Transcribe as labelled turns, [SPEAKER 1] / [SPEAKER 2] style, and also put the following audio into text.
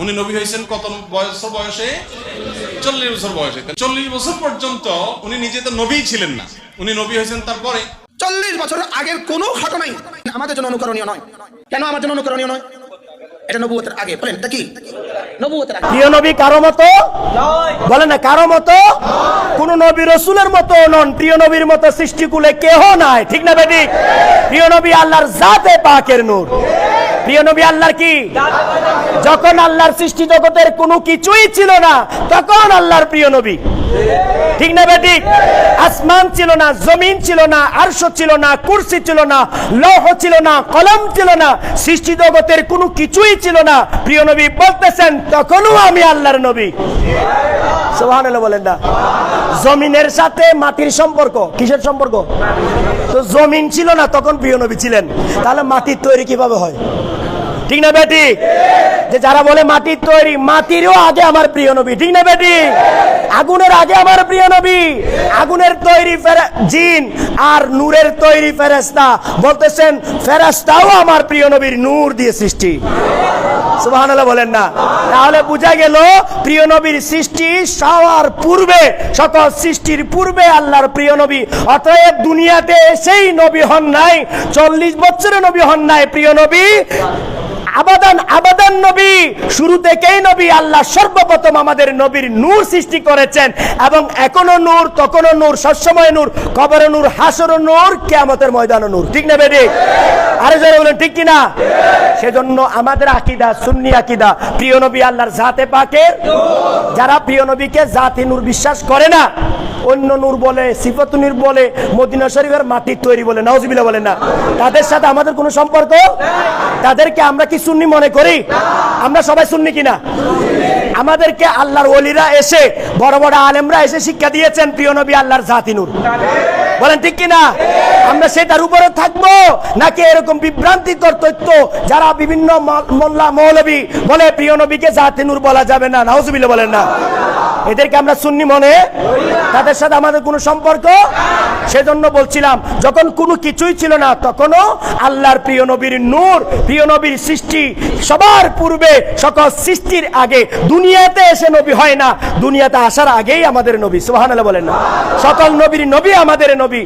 [SPEAKER 1] উনি নবী হয়েছেন কত বছর বয়সে? চল্লিশ বছর বয়সে। চল্লিশ বছর পর্যন্ত উনি নিজে তো নবী ছিলেন না। উনি নবী হয়েছেন তারপরে?
[SPEAKER 2] চল্লিশ বছর আগের কোনো ঘটনাই আমাদের জন্য অনুকরণীয় নয়। কেন আমার জন্য অনুকরণীয় নয়? এটা নবুয়তের আগে। বলেন এটা কি? নবুয়তের আগে।
[SPEAKER 3] প্রিয় নবী কারও মতো? বলে না কারও মতো? কোন নবী রসুলের মতো নন। প্রিয় নবীর মতো সৃষ্টিকুলে কেহ নাই। ঠিক না বেটি? প্রিয় নবী আল্লাহর জাতে পাকের নূর। যখন আল্লাহর সৃষ্টি জগতের কোনো কিছুই ছিল না, তখন আল্লাহর প্রিয় নবী। ঠিক না বেটি? আসমান ছিল না, জমিন ছিল না ছিল না ছিল না, লৌহ ছিল না, কলম ছিল না, সৃষ্টি জগতের কোনো কিছুই ছিল না। প্রিয় নবী বলতেছেন, তখনও আমি আল্লাহর নবী। বলেন না। জমিনের সাথে মাটির সম্পর্ক, কিসের সম্পর্ক? তো জমিন ছিল না, তখন প্রিয় নবী ছিলেন। তাহলে মাটির তৈরি কীভাবে হয়? ঠিক না বেটি? যে যারা বলে মাটির তৈরি, মাটিরও আগে আমার প্রিয় নবী, ঠিক না বেটি? আগুনের আগে আমার প্রিয় নবী। আগুনের তৈরি জিন আর নূরের তৈরি ফেরেস্তা বলতেছেন ফেরেস্তাও আমার প্রিয় নবীর নূর দিয়ে সৃষ্টি। বলেন না। তাহলে বোঝা গেল, প্রিয় নবীর সৃষ্টি সবার পূর্বে, সকল সৃষ্টির পূর্বে আল্লাহর প্রিয় নবী। অতএব দুনিয়াতে এসেই নবী হন নাই, চল্লিশ বছরে নবী হন নাই, প্রিয় নবী। আবাদান আবাদান নবী। শুরু থেকেই নবী আল্লাহ সর্বপ্রথম আমাদের নবীর নূর সৃষ্টি করেছেন এবং এখনও নূর তখনও নূর, সবসময় নূর, কবর নূর, হাসর নূর, কেয়ামতের ময়দান নূর। ঠিক না বেদি আরে যারা বলেন, ঠিক কিনা? সেজন্য আমাদের আকিদা সুন্নি আকিদা, প্রিয় নবী আল্লাহর জাতে পাকের যারা প্রিয় নবীকে জাতি নূর বিশ্বাস করে না অন্য নূর বলে, সিফত নূর বলে, মদিনা শরীফের মাটির তৈরি বলে নওয়াজবিল্লাহ বলে না। তাদের সাথে আমাদের কোনো সম্পর্ক? তাদেরকে আমরা কি সুন্নি মনে করি? আমরা সবাই সুন্নি কিনা? আমাদেরকে আল্লাহর ওলিরা এসে, বড় বড় আলেমরা এসে শিক্ষা দিয়েছেন, প্রিয় নবী আল্লাহর জাতি নূর। বলেন, ঠিক কিনা? আমরা সেটার উপরে থাকব? নাকি এরকম বিভ্রান্তিকর তথ্য যারা বিভিন্ন মোল্লা, মৌলবী বলে, প্রিয় নবীকে জাতি নূর বলা যাবে না? নাউজুবিল্লাহ বলেন না। এদেরকে আমরা সুন্নি মনে তাদের সাথে আমাদের কোনো সম্পর্ক? সেজন্য বলছিলাম যখন কোনো কিছুই ছিল না তখনও আল্লাহর প্রিয় নবীর নূর প্রিয় নবীর সৃষ্টি সবার পূর্বে সকল সৃষ্টির আগে দুনিয়াতে এসে নবী হয় না দুনিয়াতে আসার আগেই আমাদের নবী। সুবহানাল্লাহ বলেন না। সকল নবীর নবী আমাদের নবী।